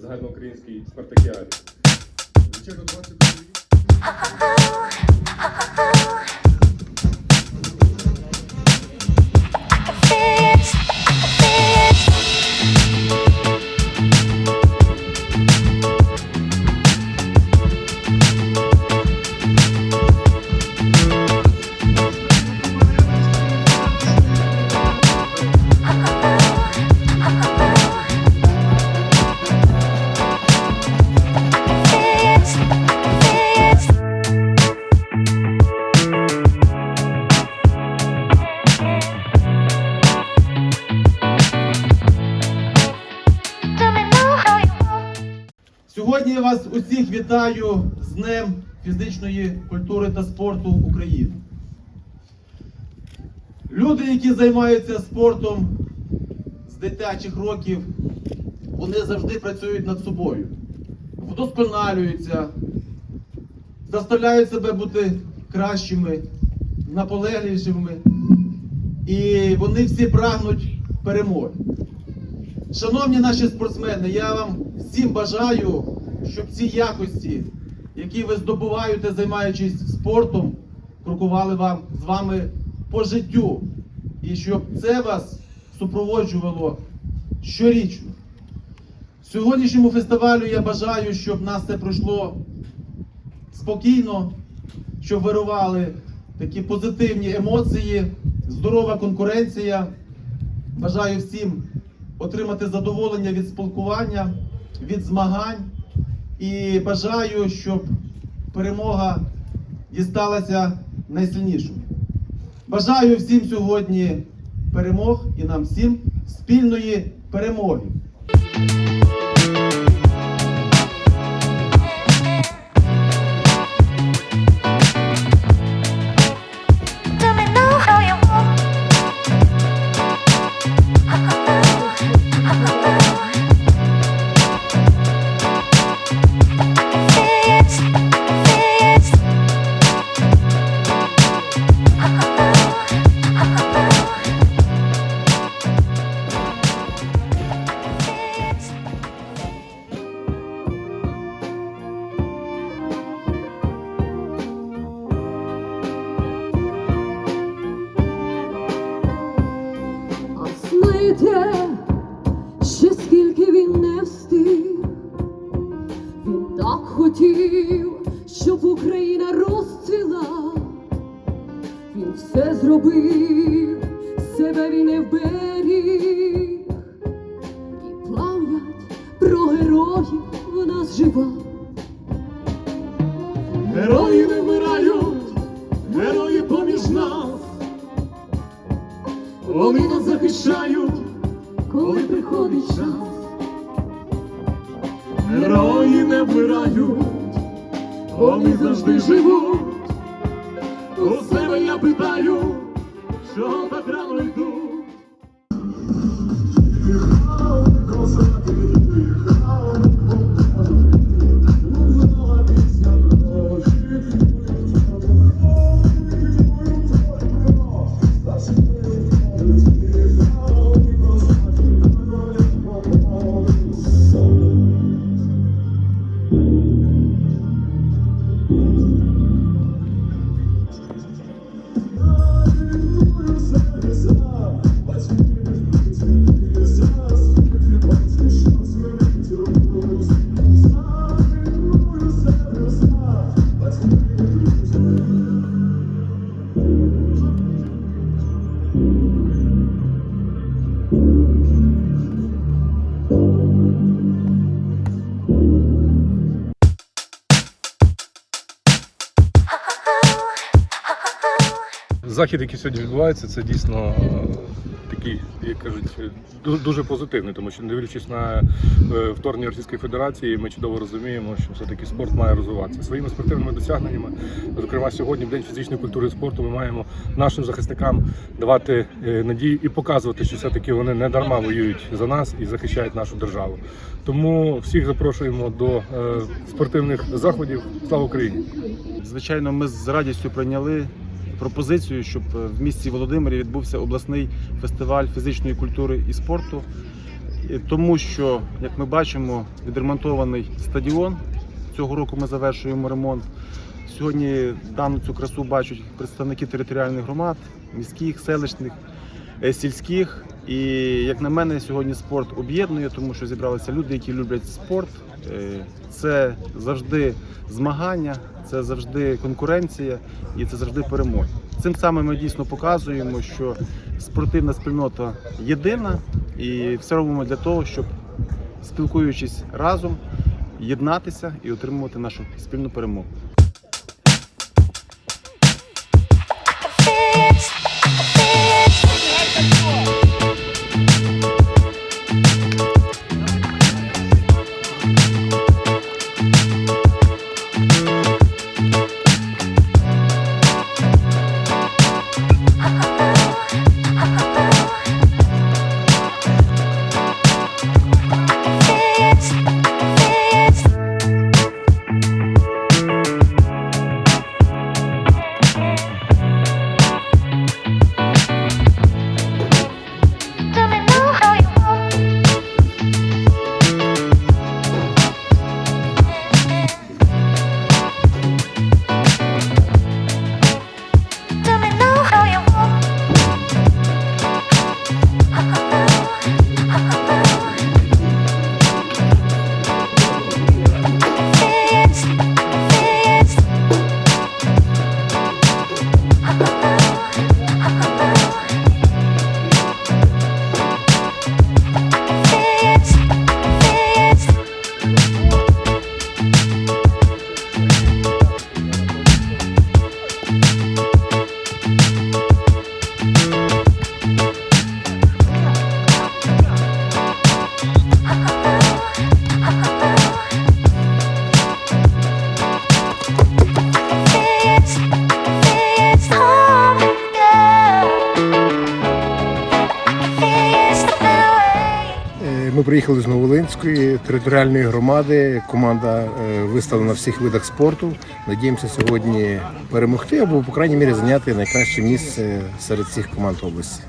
загальноукраїнській спартакіаді. Вечірка 22 Сьогодні я вас усіх вітаю з Днем фізичної культури та спорту України. Люди, які займаються спортом з дитячих років, вони завжди працюють над собою, вдосконалюються, заставляють себе бути кращими, наполегливішими. І вони всі прагнуть перемоги. Шановні наші спортсмени, я вам всім бажаю, щоб ці якості, які ви здобуваєте, займаючись спортом, крокували вам з вами по життю. І щоб це вас супроводжувало щорічно. Сьогоднішньому фестивалю я бажаю, щоб нас це пройшло спокійно, щоб вирували такі позитивні емоції, здорова конкуренція. Бажаю всім отримати задоволення від спілкування, від змагань. І бажаю, щоб перемога дісталася найсильнішою. Бажаю всім сьогодні перемог і нам всім спільної перемоги. Героїв в нас жива. Герої не вмирають, герої поміж нас. Вони нас захищають, Коли приходить час, герої не вмирають, вони завжди живуть. У себе я питаю, що так рано йдуть. Захід, який сьогодні відбувається, це дійсно е, такий, як кажуть, дуже позитивний, тому що не дивлячись на е, вторгнення Російської Федерації, ми чудово розуміємо, що все-таки спорт має розвиватися. Своїми спортивними досягненнями, зокрема сьогодні, в День фізичної культури і спорту, ми маємо нашим захисникам давати е, надію і показувати, що все-таки вони не дарма воюють за нас і захищають нашу державу. Тому всіх запрошуємо до спортивних заходів. Слава Україні! Звичайно, ми з радістю прийняли пропозицію, щоб в місті Володимирі відбувся обласний фестиваль фізичної культури і спорту. е, тому що, як ми бачимо, відремонтований стадіон. Цього року ми завершуємо ремонт. Сьогодні дану цю красу бачать представники територіальних громад, міських, селищних, е, сільських. І як на мене, сьогодні спорт об'єднує, тому що зібралися люди, які люблять спорт. Е, Це завжди змагання, це завжди конкуренція і це завжди перемоги. Цим самим ми дійсно показуємо, що спортивна спільнота єдина, і все робимо для того, щоб спілкуючись разом, єднатися і отримувати нашу спільну перемогу. Ми приїхали з Новолинської територіальної громади. Команда е, виставлена на всіх видах спорту. Надіємося сьогодні перемогти або, по крайній мірі, зайняти найкраще місце серед всіх команд області.